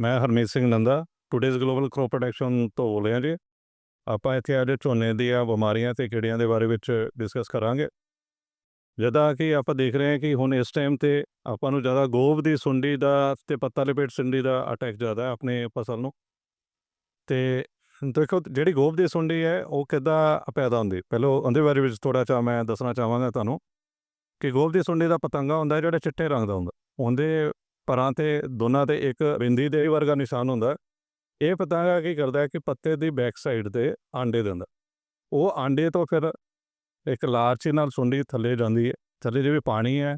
ਮੈਂ Harmeet Singh Nanda today's global crop production ਤੋਂ ਬੋਲ ਰਿਹਾ ਜੀ। ਆਪਾਂ ਇੱਥੇ ਅੱਜ ਝੋਨੇ ਦੀਆਂ ਬਿਮਾਰੀਆਂ ਤੇ ਕੀੜਿਆਂ ਦੇ ਬਾਰੇ ਵਿੱਚ ਡਿਸਕਸ ਕਰਾਂਗੇ। ਜਿੱਦਾਂ ਕਿ ਆਪਾਂ ਦੇਖ ਰਹੇ ਹਾਂ ਕਿ ਹੁਣ ਇਸ ਟਾਈਮ ਤੇ ਆਪਾਂ ਨੂੰ ਜ਼ਿਆਦਾ ਗੋਭ ਦੀ ਸੁੰਡੀ ਦਾ ਤੇ ਪੱਤਾ ਲਪੇਟ ਸੁੰਡੀ ਦਾ ਅਟੈਕ ਜ਼ਿਆਦਾ ਹੈ ਆਪਣੇ ਫਸਲ ਨੂੰ। ਤੇ ਦੇਖੋ ਜਿਹੜੀ ਗੋਭ ਦੀ ਸੁੰਡੀ ਹੈ, ਉਹ ਕਿੱਦਾਂ ਪੈਦਾ ਹੁੰਦੀ? ਪਹਿਲਾਂ ਉਹਦੇ ਬਾਰੇ ਵਿੱਚ ਥੋੜਾ ਜਿਹਾ ਮੈਂ ਦੱਸਣਾ ਚਾਹਾਂਗਾ ਤੁਹਾਨੂੰ ਕਿ ਗੋਭ ਦੀ ਸੁੰਡੀ ਦਾ ਪਤੰਗਾ ਹੁੰਦਾ ਜਿਹੜਾ ਚਿੱਟੇ ਰੰਗ ਦਾ ਹੁੰਦਾ। ਉਹਦੇ ਪਰਾਂ ਤੇ ਦੋਨਾਂ ਤੇ ਇੱਕ ਬਿੰਦੀ ਦੇ ਵਰਗਾ ਨਿਸ਼ਾਨ ਹੁੰਦਾ ਇਹ ਪਤੰਗਾ ਕੀ ਕਰਦਾ ਹੈ ਕਿ ਪੱਤੇ ਦੀ ਬੈਕ ਸਾਈਡ ਤੇ ਆਂਡੇ ਦਿੰਦਾ ਉਹ ਆਂਡੇ ਤੋਂ ਫਿਰ ਇੱਕ ਲਾਰਚੀ ਨਾਲ ਸੁੰਡੀ ਥੱਲੇ ਜਾਂਦੀ ਹੈ। ਥੱਲੇ ਜਿਵੇਂ ਪਾਣੀ ਹੈ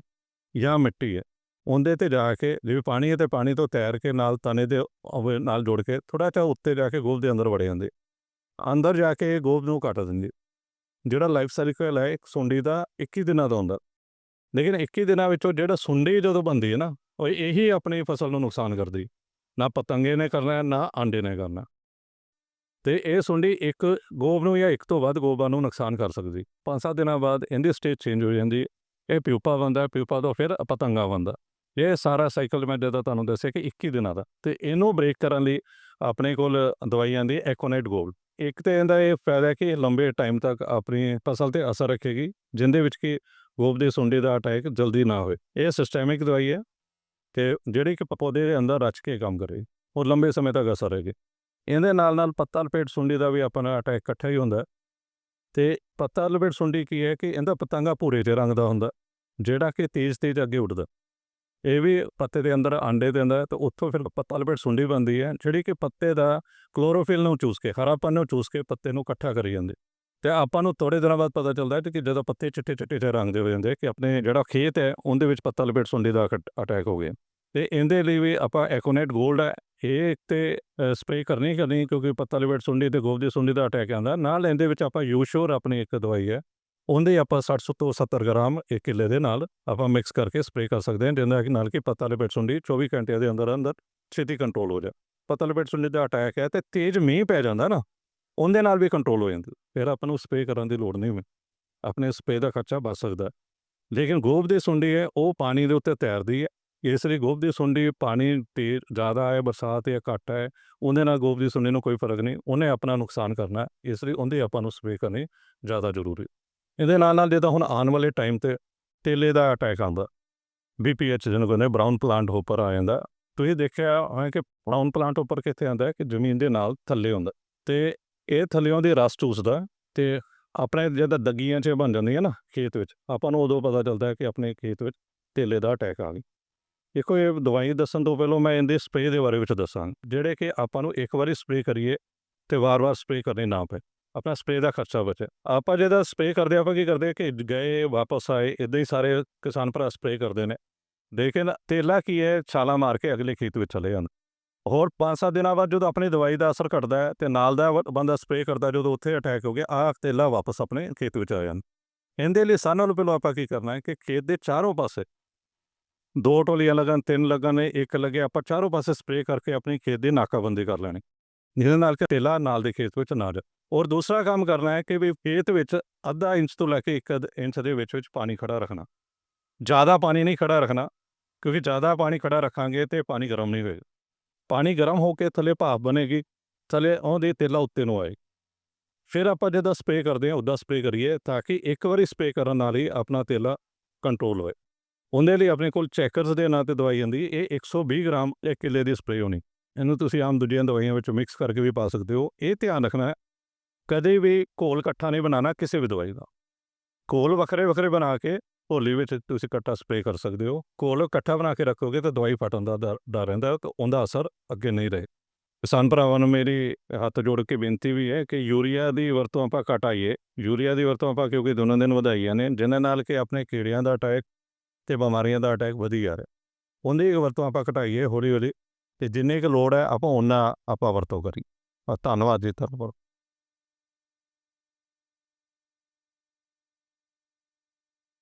ਜਾਂ ਮਿੱਟੀ ਹੈ, ਉਹਦੇ ਤੇ ਜਾ ਕੇ ਜਿਵੇਂ ਪਾਣੀ ਹੈ ਤੇ ਪਾਣੀ ਤੋਂ ਤੈਰ ਕੇ ਨਾਲ ਤਣੇ ਦੇ ਨਾਲ ਜੋੜ ਕੇ ਥੋੜਾ ਜਿਹਾ ਉੱਤੇ ਜਾ ਕੇ ਗੋਭ ਦੇ ਅੰਦਰ ਵੜੇ ਜਾਂਦੇ ਅੰਦਰ ਜਾ ਕੇ ਇਹ ਗੋਭ ਨੂੰ ਕੱਟ ਦਿੰਦੀ ਜਿਹੜਾ ਲਾਈਫ ਸਾਈਕਲ ਹੈ ਇੱਕ ਸੁੰਡੀ ਦਾ 21 ਦਿਨਾਂ ਦਾ ਹੁੰਦਾ ਲੇਕਿਨ 21 ਦਿਨਾਂ ਵਿੱਚੋਂ ਜਿਹੜਾ ਸੁੰਡੀ ਜਦੋਂ ਬਣਦੀ ਹੈ ਨਾ ਉਹ ਇਹੀ ਆਪਣੀ ਫਸਲ ਨੂੰ ਨੁਕਸਾਨ ਕਰਦੀ। ਨਾ ਪਤੰਗੇ ਨੇ ਕਰਨਾ, ਨਾ ਆਂਡੇ ਨੇ ਕਰਨਾ। ਤੇ ਇਹ ਸੁੰਡੀ ਇੱਕ ਗੋਬ ਨੂੰ ਜਾਂ ਇੱਕ ਤੋਂ ਵੱਧ ਗੋਬਾਂ ਨੂੰ ਨੁਕਸਾਨ ਕਰ ਸਕਦੀ। ਪੰਜ ਸੱਤ ਦਿਨਾਂ ਬਾਅਦ ਇਹਦੀ ਸਟੇਜ ਚੇਂਜ ਹੋ ਜਾਂਦੀ। ਇਹ ਪਿਊਪਾ ਬਣਦਾ ਪਿਊਪਾ ਤੋਂ ਫਿਰ ਪਤੰਗਾ ਬਣਦਾ। ਇਹ ਸਾਰਾ ਸਾਈਕਲ ਮੈਂ ਜਦੋਂ ਤੁਹਾਨੂੰ ਦੱਸਿਆ ਕਿ 21 ਦਿਨਾਂ ਦਾ। ਤੇ ਇਹਨੂੰ ਬ੍ਰੇਕ ਕਰਨ ਲਈ ਆਪਣੇ ਕੋਲ ਦਵਾਈ ਆਂਦੀ ਐਕੋਨਾਈਟ ਗੋਲਡ ਇੱਕ ਤੇ ਇਹਦਾ ਇਹ ਫਾਇਦਾ ਕਿ ਲੰਬੇ ਟਾਈਮ ਤੱਕ ਆਪਣੀ ਫਸਲ ਤੇ ਅਸਰ ਰੱਖੇਗੀ, ਜਿੰਦੇ ਵਿੱਚ ਕਿ ਗੋਬ ਦੀ ਸੁੰਡੀ ਦਾ ਅਟੈਕ ਜਲਦੀ ਨਾ ਹੋਏ। ਇਹ ਸਿਸਟੈਮਿਕ ਦਵਾਈ ਹੈ। ਕਿ ਜਿਹੜੀ ਕਿ ਪੌਦੇ ਦੇ ਅੰਦਰ ਰਚ ਕੇ ਕੰਮ ਕਰੇ, ਉਹ ਲੰਬੇ ਸਮੇਂ ਤੱਕ ਅਸਰ ਰਹੇਗੀ ਇਹਦੇ ਨਾਲ ਨਾਲ ਪੱਤਾ ਲਪੇਟ ਸੁੰਡੀ ਦਾ ਵੀ ਆਪਣਾ ਅਟੈਕ ਇਕੱਠਾ ਹੀ ਹੁੰਦਾ। ਹੈ। ਤੇ ਪੱਤਾ ਲਪੇਟ ਸੁੰਡੀ ਕੀ ਹੈ ਕਿ ਇਹਦਾ ਪਤੰਗਾ ਭੂਰੇ ਜਿਹੇ ਰੰਗ ਦਾ ਹੁੰਦਾ, ਜਿਹੜਾ ਕਿ ਤੇਜ਼ ਤੇਜ਼ ਅੱਗੇ ਉੱਡਦਾ। ਇਹ ਵੀ ਪੱਤੇ ਦੇ ਅੰਦਰ ਆਂਡੇ ਦਿੰਦਾ ਹੈ ਤੇ ਉੱਥੋਂ ਫਿਰ ਪੱਤਾ ਲਪੇਟ ਸੁੰਡੀ ਬਣਦੀ ਹੈ, ਜਿਹੜੀ ਕਿ ਪੱਤੇ ਦਾ ਕਲੋਰੋਫਿਲ ਨੂੰ ਚੂਸ ਕੇ ਹਰਾਪਨ ਨੂੰ ਚੂਸ ਕੇ ਪੱਤੇ ਨੂੰ ਇਕੱਠਾ ਕਰੀ ਜਾਂਦੇ। ਤੇ ਆਪਾਂ ਨੂੰ ਥੋੜੇ ਦਿਨਾਂ ਬਾਅਦ ਪਤਾ ਚੱਲਦਾ ਹੈ ਕਿ ਜਦੋਂ ਪੱਤੇ ਚਿੱਟੇ ਚਿੱਟੇ ਜਿਹੇ ਰੰਗ ਦੇ ਹੋ ਜਾਂਦੇ ਕਿ ਆਪਣੇ ਜਿਹੜਾ ਖੇਤ ਹੈ, ਉਹਦੇ ਵਿੱਚ ਪੱਤਾ ਲਪੇਟ ਸੁੰਡੀ ਦਾ ਅਟੈਕ ਹੋ ਗਿਆ। ਤੇ ਇਹਦੇ ਲਈ ਵੀ ਆਪਾਂ ਐਕੋਨੇਟ ਗੋਲਡ ਹੈ ਇਹ ਇੱਕ ਤੇ ਸਪਰੇਅ ਕਰਨੀ ਹੀ ਕਰਨੀ ਕਿਉਂਕਿ ਪੱਤਾ ਲਪੇਟ ਸੁੰਡੀ ਤੇ ਗੋਭ ਦੀ ਸੁੰਡੀ ਦਾ ਅਟੈਕ ਆਉਂਦਾ। ਨਾਲ ਇਹਦੇ ਵਿੱਚ ਆਪਾਂ ਯੂਸ਼ੋਰ ਆਪਣੀ ਇੱਕ ਦਵਾਈ ਹੈ ਉਹਦੇ ਆਪਾਂ 60 ਤੋਂ 70 ਗ੍ਰਾਮ ਇੱਕ ਕਿੱਲੇ ਦੇ ਨਾਲ ਆਪਾਂ ਮਿਕਸ ਕਰਕੇ ਸਪਰੇਅ ਕਰ ਸਕਦੇ ਹਾਂ, ਜਿਹਦੇ ਨਾਲ ਕਿ ਪੱਤਾ ਲਪੇਟ ਸੁੰਡੀ 24 ਘੰਟਿਆਂ ਦੇ ਅੰਦਰ ਅੰਦਰ ਛੇਤੀ ਕੰਟਰੋਲ ਹੋ ਜਾ ਪੱਤਾ ਲਪੇਟ ਸੁੰਡੀ ਦਾ ਅਟੈਕ ਹੈ ਤੇ ਤੇਜ਼ ਮੀਂਹ ਪੈ ਜਾਂਦਾ ਨਾ, ਉਹਦੇ ਨਾਲ ਵੀ ਕੰਟਰੋਲ ਹੋ ਜਾਂਦਾ ਫਿਰ ਆਪਾਂ ਨੂੰ ਸਪਰੇਅ ਕਰਨ ਦੀ ਲੋੜ ਨਹੀਂ ਹੁੰਦੀ ਆਪਣੇ ਸਪਰੇਅ ਦਾ ਖਰਚਾ ਬਚ ਸਕਦਾ ਲੇਕਿਨ ਗੋਭ ਦੀ ਸੁੰਡੀ ਹੈ, ਉਹ ਪਾਣੀ ਦੇ ਉੱਤੇ ਤੈਰਦੀ ਹੈ ਇਸ ਲਈ ਗੋਭ ਦੀ ਸੁੰਡੀ ਪਾਣੀ ਤੇ ਜ਼ਿਆਦਾ ਹੈ, ਬਰਸਾਤ ਜਾਂ ਘੱਟ ਹੈ, ਉਹਦੇ ਨਾਲ ਗੋਭ ਦੀ ਸੁੰਡੀ ਨੂੰ ਕੋਈ ਫ਼ਰਕ ਨਹੀਂ, ਉਹਨੇ ਆਪਣਾ ਨੁਕਸਾਨ ਕਰਨਾ ਇਸ ਲਈ ਉਹਦੇ ਆਪਾਂ ਨੂੰ ਸਪਰੇਅ ਕਰਨੀ ਜ਼ਿਆਦਾ ਜ਼ਰੂਰੀ ਇਹਦੇ ਨਾਲ ਨਾਲ ਜਿੱਦਾਂ ਹੁਣ ਆਉਣ ਵਾਲੇ ਟਾਈਮ ਤੇ ਤੇਲੇ ਦਾ ਅਟੈਕ ਆਉਂਦਾ ਬੀਪੀਐਚ ਜਿਹਨੂੰ ਕਹਿੰਦੇ ਬ੍ਰਾਊਨ ਪਲਾਂਟ ਹੋਪਰ ਆ ਜਾਂਦਾ। ਤੁਸੀਂ ਦੇਖਿਆ ਹੋਇਆ ਕਿ ਬ੍ਰਾਊਨ ਪਲਾਂਟ ਉੱਪਰ ਕਿੱਥੇ ਆਉਂਦਾ ਹੈ, ਕਿ ਜ਼ਮੀਨ ਦੇ ਨਾਲ ਥੱਲੇ ਹੁੰਦਾ ਤੇ ਇਹ ਥੱਲਿਓਂ ਦੀ ਰਸ ਚੂਸਦਾ ਤੇ ਆਪਣੇ ਜਦੋਂ ਦਗੀਆਂ 'ਚ ਬਣ ਜਾਂਦੀਆਂ ਨਾ ਖੇਤ ਵਿੱਚ, ਆਪਾਂ ਨੂੰ ਉਦੋਂ ਪਤਾ ਚੱਲਦਾ ਹੈ ਕਿ ਆਪਣੇ ਖੇਤ ਵਿੱਚ ਤੇਲੇ ਦਾ ਅਟੈਕ ਆ ਗਿਆ। ਦੇਖੋ, ਇਹ ਦਵਾਈ ਦੱਸਣ ਤੋਂ ਪਹਿਲਾਂ ਮੈਂ ਇਹਦੇ ਸਪਰੇਅ ਦੇ ਬਾਰੇ ਵਿੱਚ ਦੱਸਾਂ। ਜਿਹੜੇ ਕਿ ਆਪਾਂ ਨੂੰ ਇੱਕ ਵਾਰੀ ਸਪਰੇਅ ਕਰੀਏ ਤੇ ਵਾਰ-ਵਾਰ ਸਪਰੇਅ ਕਰਨੀ ਨਾ ਪਏ। ਆਪਣਾ ਸਪਰੇਅ ਦਾ ਖਰਚਾ ਬਚੇ। ਆਪਾਂ ਜਿਹਦਾ ਸਪਰੇਅ ਕਰਦੇ, ਆਪਾਂ ਕੀ ਕਰਦੇ ਕਿ ਗਏ, ਵਾਪਸ ਆਏ, ਇਦਾਂ ਹੀ ਸਾਰੇ ਕਿਸਾਨ ਭਰਾ ਸਪਰੇਅ ਕਰਦੇ ਨੇ। ਲੇਕਿਨ ਤੇਲਾ ਕੀ ਹੈ? ਛਾਲਾ ਮਾਰ ਕੇ ਅਗਲੇ ਖੇਤ ਵਿੱਚ ਚਲੇ ਜਾਂਦਾ। ਹੋਰ 5-7 ਦਿਨਾਂ ਬਾਅਦ ਜਦੋਂ ਆਪਣੀ ਦਵਾਈ ਦਾ ਅਸਰ ਘਟਦਾ ਹੈ ਤੇ ਨਾਲ ਦਾ ਬੰਦਾ ਸਪਰੇਅ ਕਰਦਾ, ਜਦੋਂ ਉੱਥੇ ਅਟੈਕ ਹੋ ਗਿਆ, ਆਹ ਤੇਲਾ ਵਾਪਸ ਆਪਣੇ ਖੇਤ ਵਿੱਚ ਆ ਜਾਂਦਾ। ਇਹਦੇ ਲਈ ਸਾਨੂੰ ਨੂੰ ਪਹਿਲਾਂ ਆਪਾਂ ਕੀ ਕਰਨਾ ਹੈ ਕਿ ਖੇਤ ਦੇ ਚਾਰੋਂ ਪਾਸੇ ਦੋ ਟੋਲੀਆਂ ਲੱਗਣ ਤਿੰਨ ਲੱਗਣ ਇੱਕ ਲੱਗੇ ਆਪਾਂ ਚਾਰੋਂ ਪਾਸੇ ਸਪਰੇਅ ਕਰਕੇ ਆਪਣੀ ਖੇਤ ਦੀ ਨਾਕਾਬੰਦੀ ਕਰ ਲੈਣੀ। ਜਿਹਦੇ ਨਾਲ ਕਿ ਤੇਲਾ ਨਾਲ ਦੇ ਖੇਤ ਵਿੱਚ ਨਾ ਜਾ ਔਰ ਦੂਸਰਾ ਕੰਮ ਕਰਨਾ ਹੈ ਕਿ ਵੀ ਖੇਤ ਵਿੱਚ ਅੱਧਾ ਇੰਚ ਤੋਂ ਲੈ ਕੇ 1 ਇੰਚ ਦੇ ਵਿੱਚ ਵਿੱਚ ਪਾਣੀ ਖੜਾ ਰੱਖਣਾ। ਜ਼ਿਆਦਾ ਪਾਣੀ ਨਹੀਂ ਖੜਾ ਰੱਖਣਾ, ਕਿਉਂਕਿ ਜ਼ਿਆਦਾ ਪਾਣੀ ਖੜਾ ਰੱਖਾਂਗੇ ਤੇ ਪਾਣੀ ਗਰਮ ਨਹੀਂ ਹੋਏਗਾ। ਪਾਣੀ ਗਰਮ ਹੋ ਕੇ ਥੱਲੇ ਭਾਪ ਬਣੇਗੀ, ਥੱਲੇ ਉਹਦੇ ਤੇਲਾ ਉੱਤੇ ਨੂੰ ਆਏ ਫਿਰ ਆਪਾਂ ਜਦੋਂ ਸਪਰੇਅ ਕਰਦੇ ਹਾਂ, ਉੱਦਾਂ ਸਪਰੇਅ ਕਰੀਏ ਤਾਂ ਕਿ ਇੱਕ ਵਾਰੀ ਸਪਰੇਅ ਕਰਨ ਨਾਲ ਹੀ ਆਪਣਾ ਤੇਲਾ ਕੰਟਰੋਲ ਹੋਏ। ਉਹਦੇ ਲਈ ਆਪਣੇ ਕੋਲ ਚੈਕਰਸ ਦੇ ਨਾਂ ਤੇ ਦਵਾਈ ਆਉਂਦੀ ਇਹ 120 ਗ੍ਰਾਮ ਇੱਕ ਕਿੱਲੇ ਦੀ ਸਪਰੇਅ ਹੋਣੀ। ਇਹਨੂੰ ਤੁਸੀਂ ਆਮ ਦੂਜੀਆਂ ਦਵਾਈਆਂ ਵਿੱਚ ਮਿਕਸ ਕਰਕੇ ਵੀ ਪਾ ਸਕਦੇ ਹੋ। ਇਹ ਧਿਆਨ ਰੱਖਣਾ ਹੈ, ਕਦੇ ਵੀ ਘੋਲ ਇਕੱਠਾ ਨਹੀਂ ਬਣਾਉਣਾ ਕਿਸੇ ਵੀ ਦਵਾਈ ਦਾ। ਘੋਲ ਵੱਖਰੇ ਵੱਖਰੇ ਬਣਾ ਕੇ ਹੋਲੀ ਵਿੱਚ ਤੁਸੀਂ ਇਕੱਠਾ ਸਪਰੇਅ ਕਰ ਸਕਦੇ ਹੋ। ਘੋਲ ਇਕੱਠਾ ਬਣਾ ਕੇ ਰੱਖੋਗੇ ਤਾਂ ਦਵਾਈ ਫਟਣ ਦਾ ਡਰ ਡਰ ਰਹਿੰਦਾ ਤੇ ਉਹਦਾ ਅਸਰ ਅੱਗੇ ਨਹੀਂ ਰਹੇ। ਕਿਸਾਨ ਭਰਾਵਾਂ ਨੂੰ ਮੇਰੀ ਹੱਥ ਜੋੜ ਕੇ ਬੇਨਤੀ ਵੀ ਹੈ ਕਿ ਯੂਰੀਆ ਦੀ ਵਰਤੋਂ ਆਪਾਂ ਘਟਾਈਏ। ਯੂਰੀਆ ਦੀ ਵਰਤੋਂ ਆਪਾਂ ਕਿਉਂਕਿ ਦੋਨੋਂ ਦਿਨ ਵਧਾਈਆਂ ਨੇ ਜਿਨ੍ਹਾਂ ਨਾਲ ਕਿ ਆਪਣੇ ਕੀੜਿਆਂ ਦਾ ਅਟੈਕ ਤੇ ਬਿਮਾਰੀਆਂ ਦਾ ਅਟੈਕ ਵਧੀ ਜਾ ਰਿਹਾ। ਉਹਦੀ ਵਰਤੋਂ ਆਪਾਂ ਘਟਾਈਏ ਹੌਲੀ ਹੌਲੀ ਤੇ ਜਿੰਨੇ ਕੁ ਲੋੜ ਹੈ ਆਪਾਂ ਉਹਨਾਂ ਆਪਾਂ ਵਰਤੋਂ ਕਰੀ ਧੰਨਵਾਦ ਜੀ ਧੰਨਵਾਦ